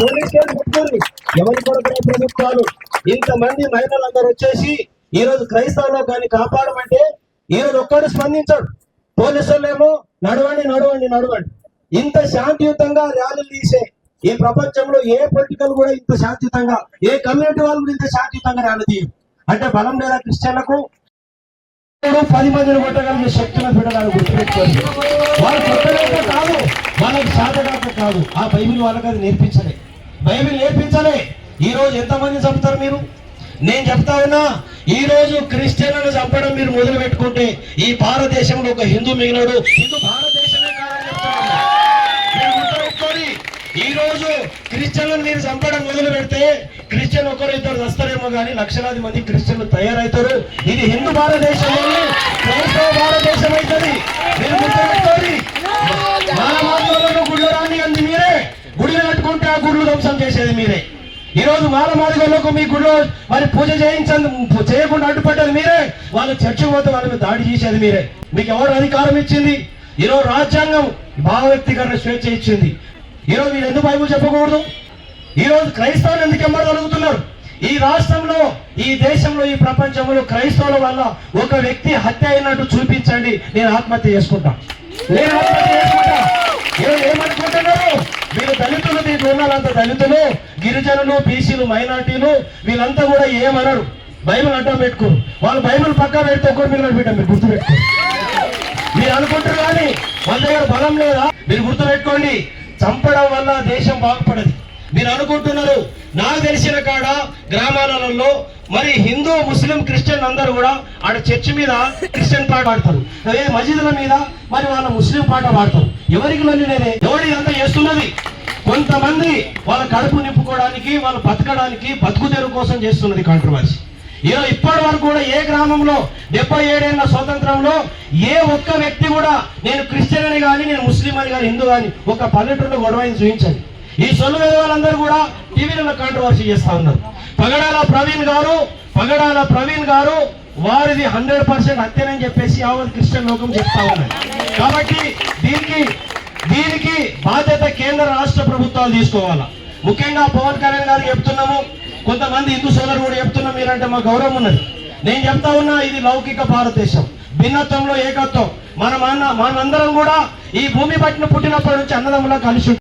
Police station ఎవరి కొరకు ప్రభుత్వాలు ఇంతమంది మహిళలందరూ వచ్చేసి ఈ రోజు క్రైస్తవులో కానీ కాపాడమంటే ఈ రోజు ఒక్కడు స్పందించాడు. పోలీసులు ఏమో నడవండి నడవండి నడవండి. ఇంత శాంతియుతంగా ర్యాలీలు తీసే ఈ ప్రపంచంలో ఏ పొలిటికల్ కూడా ఇంత శాంతియుతంగా ఏ కమ్యూనిటీ వాళ్ళు కూడా ఇంత శాంతియుతంగా ర్యాలీ తీయరు. అంటే బలం లేదా క్రిస్టియన్లకు? పది మందిని కొట్టగలిగే శక్తుల బిడ్డలను గుర్తుపెట్టుకోండి. వాళ్ళు కొట్టలేక కాదు వాళ్ళకి సాధగాక కాదు. ఆ బైబిల్ వాళ్ళకి అది నేర్పించలే. బైబిల్ నేర్పించలే. ఈ రోజు ఎంతమంది చంపుతారు మీరు? నేను చెప్తా ఉన్నా ఈ రోజు క్రిస్టియన్లను చంపడం మీరు మొదలు పెట్టుకుంటే ఈ భారతదేశంలో ఒక హిందూ మిగిలడు. హిందూ భారతదేశం కాదని చెప్తున్నా. మీరు గుర్తుపెట్టుకోండి ఈ రోజు క్రిస్టియన్లు మీరు చంపడం మొదలు పెడితే క్రిస్టియన్ ఒకరు ఇద్దరు వస్తారేమో కానీ లక్షలాది మంది క్రిస్టియన్లు తయారవుతారు ఇది హిందూ భారతదేశంలో క్రైస్తవ భారతదేశం అవుతుంది మీరు మన మార్గంలో గుళ్ళు రాని అంది మీరే. గుడిని కట్టుకుంటే ఆ గుళ్ళు ధ్వంసం చేసేది మీరే. ఈ రోజు వాళ్ళ మార్గంలోకి మీ గుడిలో మరి పూజ చేయించండి చేయకుండా అడ్డుపడ్డది మీరే. వాళ్ళు చర్చి పోతే వాళ్ళ మీద దాడి చేసేది మీరే. మీకు ఎవరు అధికారం ఇచ్చింది? ఈరోజు రాజ్యాంగం భావ వ్యక్తీకరణ స్వేచ్ఛ ఇచ్చింది. ఈరోజు మీరు ఎందుకు బైబుల్ చెప్పకూడదు? ఈ రోజు క్రైస్తవులు ఎందుకు ఎమ్మడగలుగుతున్నారు ఈ రాష్ట్రంలో ఈ దేశంలో ఈ ప్రపంచంలో క్రైస్తవుల వల్ల ఒక వ్యక్తి హత్య అయినట్టు చూపించండి. నేను ఆత్మహత్య చేసుకుంటా. నేను ఆత్మహత్య చేసుకుంటా. ఏమనుకుంటున్నారు? వీళ్ళు దళితులు దీంట్లో ఉన్నారంత దళితులు గిరిజనులు బీసీలు మైనార్టీలు వీళ్ళంతా కూడా ఏమనరు? బైబిల్ అడ్డం పెట్టుకోరు వాళ్ళు బైబిల్ పక్కా పెడితే ఒకరు మిగిలిన బిడ్డ మీరు గుర్తు పెట్టుకోరు మీరు అనుకుంటారు కానీ వాళ్ళ దగ్గర బలం లేదా? మీరు గుర్తుపెట్టుకోండి. చంపడం వల్ల దేశం బాగుపడదు. మీరు అనుకుంటున్నారు నాకు తెలిసిన కాడ గ్రామాలలో మరి హిందూ ముస్లిం క్రిస్టియన్ అందరూ కూడా ఆడ చర్చి మీద క్రిస్టియన్ పాట పాడతారు. అదే మసీదుల మీద మరి వాళ్ళ ముస్లిం పాట పాడతారు. ఎవరికి లొల్లి లేదే ఎవరు చేస్తున్నది? కొంతమంది వాళ్ళ కడుపు నింపుకోవడానికి వాళ్ళు బతకడానికి బతుకు తెరువు కోసం చేస్తున్నది కాంట్రవర్సీ ఈరోజు ఇప్పటి వరకు కూడా ఏ గ్రామంలో డెబ్బై ఏడేళ్ళ స్వాతంత్రంలో ఏ ఒక్క వ్యక్తి కూడా నేను క్రిస్టియన్ అని కానీ నేను ముస్లిం అని కానీ హిందూ కానీ ఒక పల్లెటూరులో గొడవని చూపించండి. ఈ సొల్లు వాళ్ళందరూ కూడా టీవీలలో కాంట్రవర్సీ చేస్తా ఉన్నారు. పగడాల ప్రవీణ్ గారు పగడాల ప్రవీణ్ గారు వారిది హండ్రెడ్ పర్సెంట్ హత్యనని చెప్పేసి యావత్ క్రిస్టియన్ లోకం చెప్తా ఉన్నారు కాబట్టి దీనికి దీనికి బాధ్యత కేంద్ర రాష్ట్ర ప్రభుత్వాలు తీసుకోవాలా. ముఖ్యంగా పవన్ కళ్యాణ్ గారు చెప్తున్నాము కొంతమంది హిందూ సోదరు కూడా చెప్తున్నాం మీరంటే మా గౌరవం ఉన్నది. నేను చెప్తా ఉన్నా ఇది లౌకిక భారతదేశం. భిన్నత్వంలో ఏకత్వం. మనం అన్న మనందరం కూడా ఈ భూమి పట్టిన పుట్టినప్పటి నుంచి అన్నదమ్ములా కలిసి